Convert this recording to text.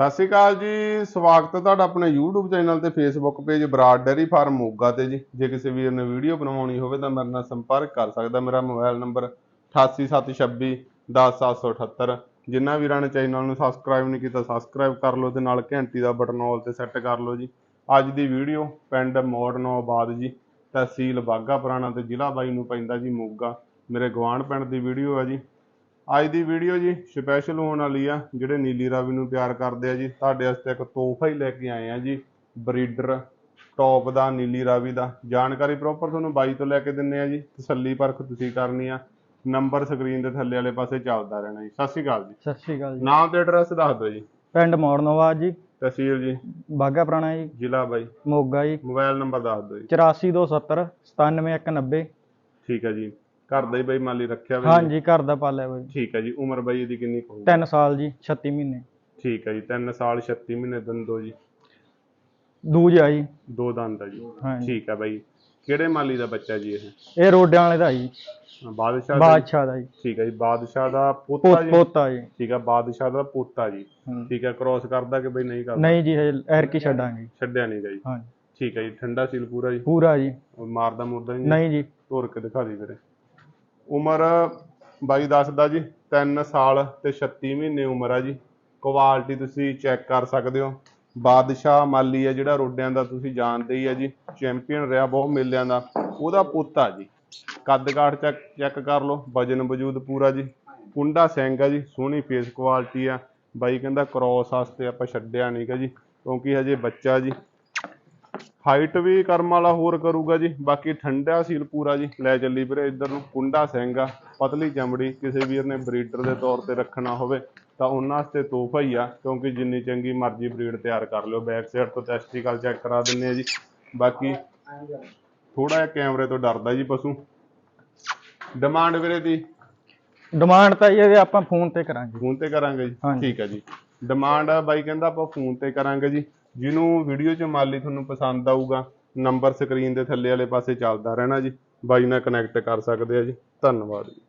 ਸਤਿ ਸ਼੍ਰੀ ਅਕਾਲ ਜੀ, ਸਵਾਗਤ ਹੈ ਤੁਹਾਡਾ ਆਪਣੇ YouTube ਚੈਨਲ ਤੇ Facebook page Brar dairy farm Moga ਤੇ ਜੀ। ਜੇ ਕਿਸੇ ਵੀਰ ਨੇ ਵੀਡੀਓ ਬਣਵਾਉਣੀ ਹੋਵੇ ਤਾਂ ਮੇਰੇ ਨਾਲ ਸੰਪਰਕ ਕਰ ਸਕਦਾ। ਮੇਰਾ ਮੋਬਾਈਲ ਨੰਬਰ 8876 10778 ਜਿਨ੍ਹਾਂ ਵੀਰਾਂ ਨੇ ਚੈਨਲ ਨੂੰ ਸਬਸਕ੍ਰਾਈਬ ਨਹੀਂ ਕੀਤਾ ਸਬਸਕ੍ਰਾਈਬ ਕਰ ਲਓ ਤੇ ਨਾਲ ਘੰਟੀ ਦਾ ਬਟਨ ਆਲ ਤੇ ਸੈੱਟ ਕਰ ਲਓ ਜੀ। ਅੱਜ ਦੀ ਵੀਡੀਓ ਪਿੰਡ ਮੋੜਨੋ ਆਬਾਦ ਜੀ, ਤਹਿਸੀਲ ਬਾਗਾ ਪੁਰਾਣਾ ਤੇ ਜ਼ਿਲ੍ਹਾ ਬਾਈ ਨੂੰ ਪੈਂਦਾ ਜੀ ਮੋਗਾ। ਮੇਰੇ ਗਵਾਂਢ ਪਿੰਡ ਦੀ ਵੀਡੀਓ ਹੈ ਜੀ। ਅੱਜ ਦੀ ਵੀਡੀਓ ਜੀ ਸਪੈਸ਼ਲ ਹੋਣ ਵਾਲੀ ਆ ਜਿਹੜੇ ਨੀਲੀ ਰਾਵੀ ਨੂੰ ਪਿਆਰ ਕਰਦੇ ਆ ਜੀ। ਤੁਹਾਡੇ ਵਾਸਤੇ ਇੱਕ ਤੋਹਫਾ ਹੀ ਲੈ ਕੇ ਆਏ ਆ ਜੀ ਬਰੀਡਰ ਟੌਪ ਦਾ ਨੀਲੀ ਰਾਵੀ ਦਾ। ਜਾਣਕਾਰੀ ਪ੍ਰੋਪਰ ਤੁਹਾਨੂੰ ਬਾਈ ਤੋਂ ਲੈ ਕੇ ਦਿੰਨੇ ਆ ਜੀ। ਤਸੱਲੀ ਪਰਖ ਤੁਸੀਂ ਕਰਨੀ ਆ। ਨੰਬਰ ਸਕਰੀਨ ਦੇ ਥੱਲੇ ਵਾਲੇ ਪਾਸੇ ਚੱਲਦਾ ਰਹਿਣਾ ਜੀ। ਸਤਿ ਸ਼੍ਰੀ ਅਕਾਲ ਜੀ। ਸਤਿ ਸ਼੍ਰੀ ਅਕਾਲ ਜੀ। ਨਾਮ ਤੇ ਐਡਰੈਸ ਦੱਸ ਦਿਓ ਜੀ। ਪਿੰਡ ਮੋੜਨੋਵਾ ਜੀ। ਤਹਿਸੀਲ ਜੀ। ਬਾਗਾ ਪੁਰਾਣਾ ਜੀ। ਜ਼ਿਲ੍ਹਾ ਬਾਈ। ਮੋਗਾ ਜੀ। ਮੋਬਾਈਲ ਨੰਬਰ ਦੱਸ ਦਿਓ ਜੀ। 84270 97190 ਠੀਕ ਹੈ ਜੀ। ਘਰ ਦਾ ਹੀ ਬਾਈ ਮਾਲੀ ਰੱਖਿਆ ਹੋਇਆ ਜੀ? ਹਾਂਜੀ ਘਰ ਦਾ ਪਾਲਿਆ ਜੀ ਠੀਕ ਹੈ ਜੀ ਉਮਰ ਬਾਈ ਇਹਦੀ ਕਿੰਨੀ ਕੁ ਹੋਊਗੀ 3 ਸਾਲ ਜੀ 36 ਮਹੀਨੇ। ਠੀਕ ਹੈ ਜੀ 3 ਸਾਲ 36 ਮਹੀਨੇ ਦੰਦੋ ਜੀ। ਦੂਜ ਜੀ। ਦੋ ਦੰਦ ਆ ਜੀ। ਹਾਂਜੀ। ਠੀਕ ਹੈ ਬਾਈ। ਕਿਹੜੇ ਮਾਲੀ ਦਾ ਬੱਚਾ ਜੀ ਇਹ? ਇਹ ਰੋਡਿਆਂ ਵਾਲੇ ਦਾ ਜੀ। ਬਾਦਸ਼ਾਹ ਦਾ ਬਾਦਸ਼ਾਹ ਦਾ ਜੀ। ਠੀਕ ਹੈ ਜੀ ਬਾਦਸ਼ਾਹ ਦਾ ਪੋਤਾ ਜੀ। ਪੋਤਾ ਜੀ। ਠੀਕ ਹੈ ਬਾਦਸ਼ਾਹ ਦਾ ਪੋਤਾ ਜੀ। ਠੀਕ ਹੈ ਕ੍ਰੋਸ ਕਰਦਾ ਕਿ ਬਈ ਨਹੀਂ ਕਰਦਾ? ਨਹੀਂ ਜੀ ਹਜੇ ਐਰਕੀ ਛੱਡਾਂਗੇ। ਛੱਡਿਆ ਨਹੀਂ ਜੀ। ਹਾਂਜੀ। ਠੀਕ ਹੈ ਜੀ ਠੰਡਾ ਸੀਲ ਪੂਰਾ ਜੀ? ਪੂਰਾ ਜੀ। ਉਹ ਮਾਰਦਾ ਮੁਰਦਾ ਨਹੀਂ? ਨਹੀਂ ਜੀ। ਤੋਰ ਕੇ ਦਿਖਾ ਦੀ ਵੀਰੇ। ਉਮਰ ਬਾਈ ਦੱਸਦਾ ਜੀ 3 ਸਾਲ ਤੇ 36 ਮਹੀਨੇ ਉਮਰ ਆ ਜੀ। ਕੁਆਲਿਟੀ ਤੁਸੀਂ ਚੈੱਕ ਕਰ ਸਕਦੇ ਹੋ। ਬਾਦਸ਼ਾਹ ਮਾਲੀ ਆ ਜਿਹੜਾ ਰੋਡਿਆਂ ਦਾ ਤੁਸੀਂ ਜਾਣਦੇ ਹੀ ਆ ਜੀ, ਚੈਂਪੀਅਨ ਰਿਹਾ ਬਹੁਤ ਮੇਲਿਆਂ ਦਾ, ਉਹਦਾ ਪੁੱਤ ਆ ਜੀ। ਕੱਦ ਕਾਠ ਚੈੱਕ ਚੈੱਕ ਕਰ ਲਓ, ਵਜਨ ਵਜੂਦ ਪੂਰਾ ਜੀ। ਕੁੰਡਾ ਸਿੰਘ ਆ ਜੀ, ਸੋਹਣੀ ਫੇਸ ਕੁਆਲਿਟੀ ਆ। ਬਾਈ ਕਹਿੰਦਾ ਕ੍ਰੋਸ ਵਾਸਤੇ ਆਪਾਂ ਛੱਡਿਆ ਨਹੀਂਗਾ ਜੀ, ਕਿਉਂਕਿ ਹਜੇ ਬੱਚਾ ਜੀ। ਹਾਈਟ ਵੀ ਕਰਮ ਵਾਲਾ ਹੋਰ ਕਰੂਗਾ ਜੀ ਬਾਕੀ ਠੰਡਾ ਸੀਲ ਪੂਰਾ ਜੀ। ਲੈ ਚੱਲੀ ਵੀਰੇ ਇੱਧਰ ਨੂੰ ਕੁੰਡਾ ਸਿੰਘ ਆ ਪਤਲੀ ਚਮੜੀ ਕਿਸੇ ਵੀਰ ਨੇ ਬਰੀਡਰ ਦੇ ਤੌਰ ਤੇ ਰੱਖਣਾ ਹੋਵੇ ਤਾਂ ਉਹਨਾਂ ਵਾਸਤੇ ਤੋਹਫਾ ਹੀ ਆ ਕਿਉਂਕਿ ਜਿੰਨੀ ਚੰਗੀ ਮਰਜ਼ੀ ਬਰੀਡ ਤਿਆਰ ਕਰ ਲਿਓ। ਬੈਕ ਸਾਈਡ ਤੋਂ ਟੈਸਟੀਕਲ ਚੈੱਕ ਕਰਾ ਦਿੰਨੇ ਆ ਜੀ। ਬਾਕੀ ਥੋੜਾ ਜਿਹਾ ਕੈਮਰੇ ਤੋਂ ਡਰਦਾ ਜੀ ਪਸ਼ੂ। ਡਿਮਾਂਡ ਵੀਰੇ ਦੀ? ਡਿਮਾਂਡ ਤਾਂ ਜੀ ਇਹਦੇ ਆਪਾਂ ਫੋਨ ਤੇ ਕਰਾਂਗੇ। ਫੋਨ ਤੇ ਕਰਾਂਗੇ ਜੀ। ਠੀਕ ਹੈ ਜੀ। ਡਿਮਾਂਡ ਆ ਬਾਈ ਕਹਿੰਦਾ ਆਪਾਂ ਫੋਨ ਤੇ ਕਰਾਂਗੇ ਜੀ। ਜਿਹਨੂੰ ਵੀਡੀਓ 'ਚ ਮਾਲੀ ਤੁਹਾਨੂੰ ਪਸੰਦ ਆਊਗਾ ਨੰਬਰ ਸਕਰੀਨ ਦੇ ਥੱਲੇ ਵਾਲੇ ਪਾਸੇ ਚੱਲਦਾ ਰਹਿਣਾ ਜੀ। ਬਾਈ ਨਾਲ ਕਨੈਕਟ ਕਰ ਸਕਦੇ ਆ ਜੀ। ਧੰਨਵਾਦ ਜੀ।